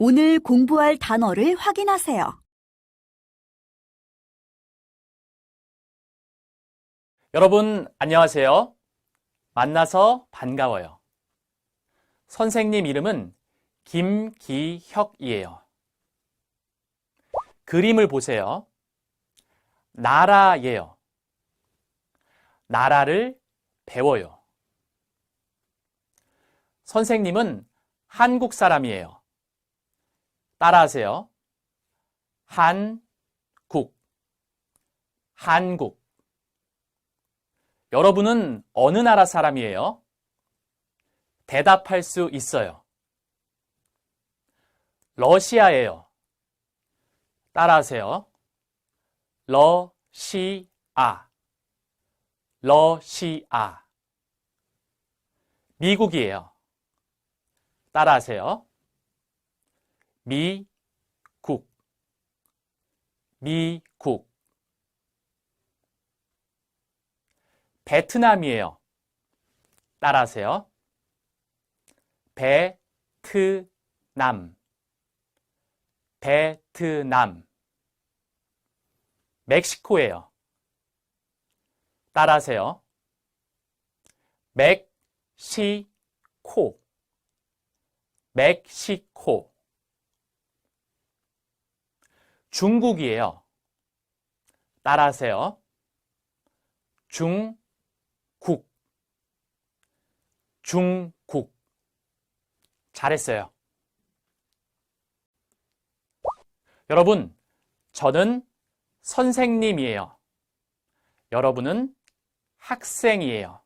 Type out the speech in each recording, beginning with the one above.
오늘 공부할 단어를 확인하세요. 여러분, 안녕하세요. 만나서 반가워요. 선생님 이름은 김기혁이에요. 그림을 보세요. 나라예요. 나라를 배워요. 선생님은 한국 사람이에요. 따라하세요. 한국. 한국. 여러분은 어느 나라 사람이에요? 대답할 수 있어요. 러시아예요. 따라하세요. 러시아. 러시아. 미국이에요. 따라하세요. 미국. 미국. 베트남이에요. 따라하세요. 베트남. 베트남. 멕시코예요. 따라하세요. 멕시코. 멕시코. 중국이에요. 따라하세요. 중국. 중국. 잘했어요. 여러분, 저는 선생님이에요. 여러분은 학생이에요.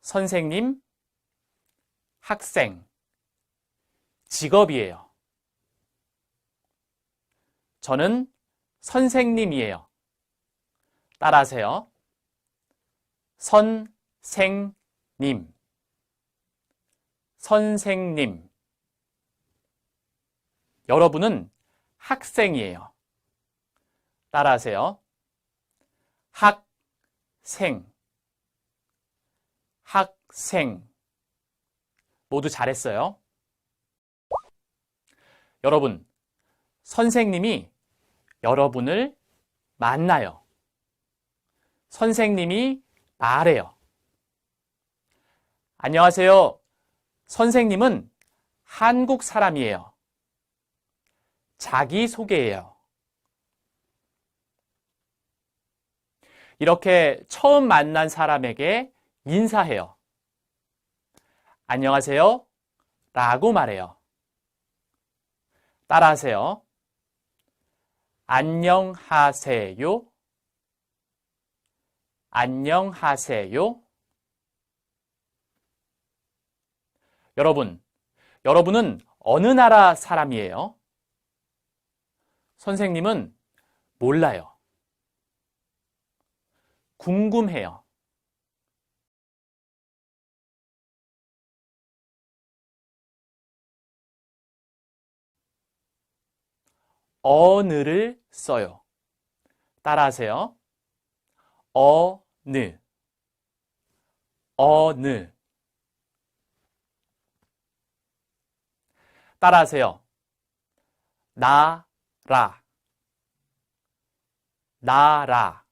선생님, 학생. 직업이에요. 저는 선생님이에요. 따라하세요. 선생님. 선생님. 여러분은 학생이에요. 따라하세요. 학생. 학생. 모두 잘했어요. 여러분, 선생님이 여러분을 만나요. 선생님이 말해요. 안녕하세요. 선생님은 한국 사람이에요. 자기 소개예요. 이렇게 처음 만난 사람에게 인사해요. 안녕하세요. 라고 말해요. 따라하세요. 안녕하세요. 안녕하세요. 여러분, 여러분은 어느 나라 사람이에요? 선생님은 몰라요. 궁금해요. 어느를 써요. 따라하세요. 어느, 어느. 따라하세요. 나라, 나라.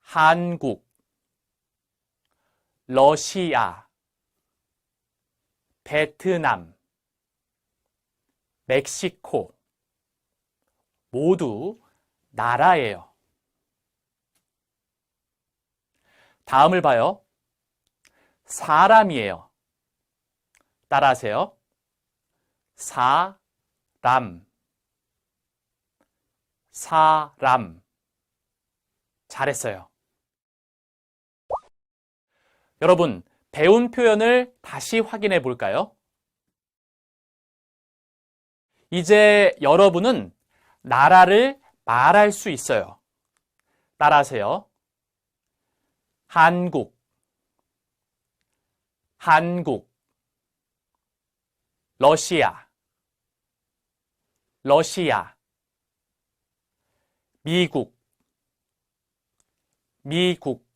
한국, 러시아, 베트남, 멕시코. 모두 나라예요. 다음을 봐요. 사람이에요. 따라하세요. 사람. 사람. 잘했어요. 여러분, 배운 표현을 다시 확인해 볼까요? 이제 여러분은 나라를 말할 수 있어요. 따라하세요. 한국, 한국, 러시아, 러시아, 미국, 미국,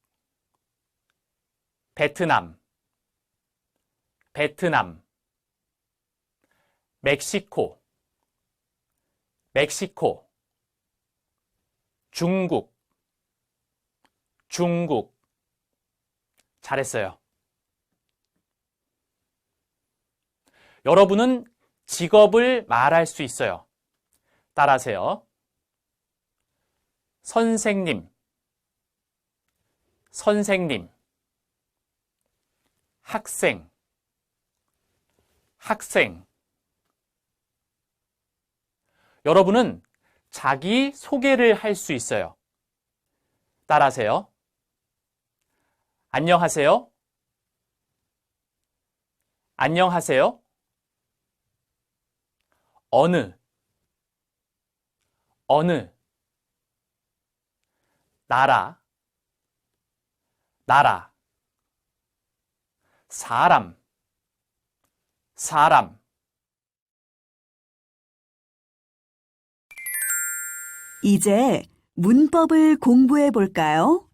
베트남, 베트남. 멕시코, 멕시코, 중국, 중국. 잘했어요. 여러분은 직업을 말할 수 있어요. 따라하세요. 선생님, 선생님, 학생, 학생. 여러분은 자기 소개를 할 수 있어요. 따라하세요. 안녕하세요. 안녕하세요. 어느, 어느, 나라, 나라, 사람, 사람. 이제 문법을 공부해 볼까요?